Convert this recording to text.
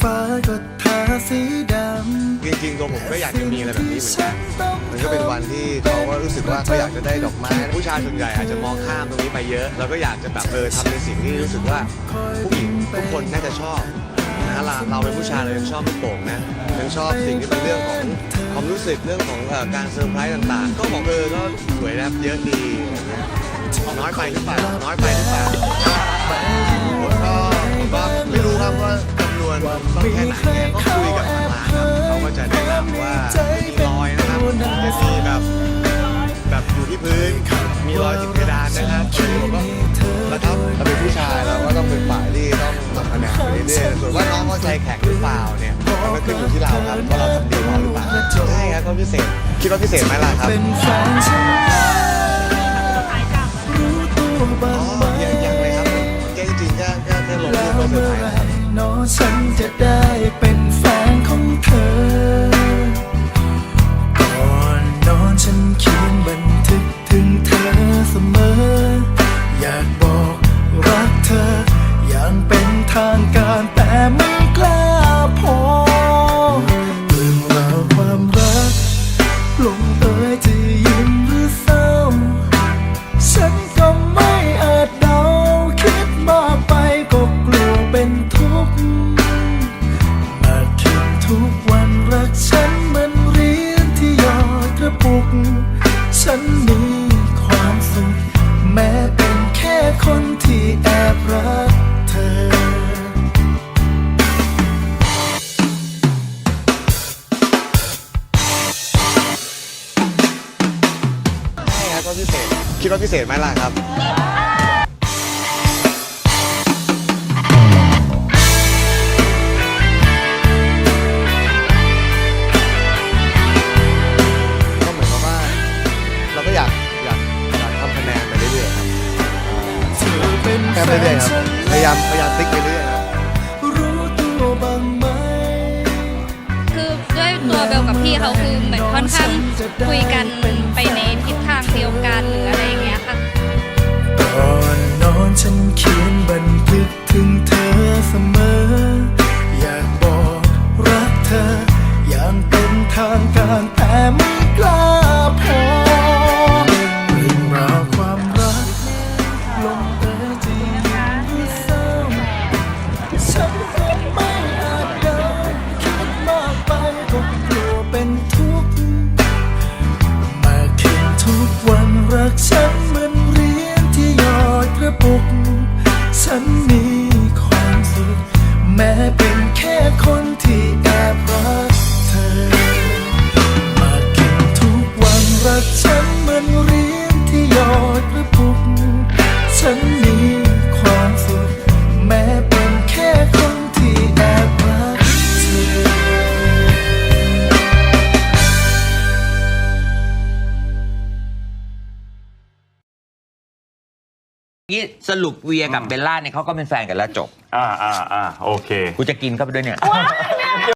ฟ้าก็ทาสีดำจริงๆตัวผมก็อยากจะมีอะไรแบบนี้เหมือนกัน มันก็เป็นวันที่เขาก็รู้สึกว่าเขาอยากจะได้ดอกไม้ ผู้ชายส่วนใหญ่อาจจะมองข้ามตรงนี้ไปเยอะเราก็อยากจะแบบเออทำในสิ่งที่รู้สึกว่าผู้หญิงทุกคนน่าจะชอบนะเราเราเป็นผู้ชายเรายังชอบลูกโป่งนะยังชอบสิ่งที่เป็นเรื่องของความรู้สึกเรื่องของเอ่อการเซอร์ไพรส์ต่างๆ ก็บอกเออก็สวยนะเยอะดีน้อยไปหรือเปล่าน้อยไปหรือเปล่า ต้องแค่ไหนเนี่ยก็คุยกับทางร้านครับเขาก็จะแนะนำว่ามีรอยนะครับจะมีแบบแบบอยู่ที่พื้นมีรอยติดเพดานนะครับผมก็แล้วครับเราเป็นผู้ชายเราก็ต้องเป็นฝ่ายที่ต้องทำคะแนนไปเรื่อยๆส่วนว่าน้องเขาใจแข็งหรือเปล่าเนี่ยมันก็ขึ้นอยู่ที่เราครับว่าเราทำดีพอหรือเปล่าใช่ครับก็พิเศษคิดว่าพิเศษไหมล่ะครับอ๋อยังยังเลยครับแกจริงๆก็ก็แค่ลงรูปมเซอเมื่ร์อไพรไหรส์ครับ นอฉันจะได้เป็น ทุกวันรักฉันเหมันเหรียญที่ยอดกระปุก ฉันมีความสุข แม้เป็นแค่คนที่แอบรักเธอ ใช่ครับก็พิเศษ คิดว่าพิเศษไหมล่ะครับ แค่ไปเรื่อยๆครับพยายามพยายามติ๊กไปเรื่อยครับคือด้วยตัวเบลกับพี่เขาคือเหมือนค่อนข้างคุยกัน วันรักฉันเหมือนเหรียญที่หยอดกระปุก ฉันมีความสุขแม้เป็นแค่คนที่แอบรักเธอ นี่สรุปเวียกับเบลล่าเนี่ยเขาก็เป็นแฟนกันแล้วจบ อ่าอ่าอ่าโอเค กูจะกินเข้าไปด้วยเนี่ย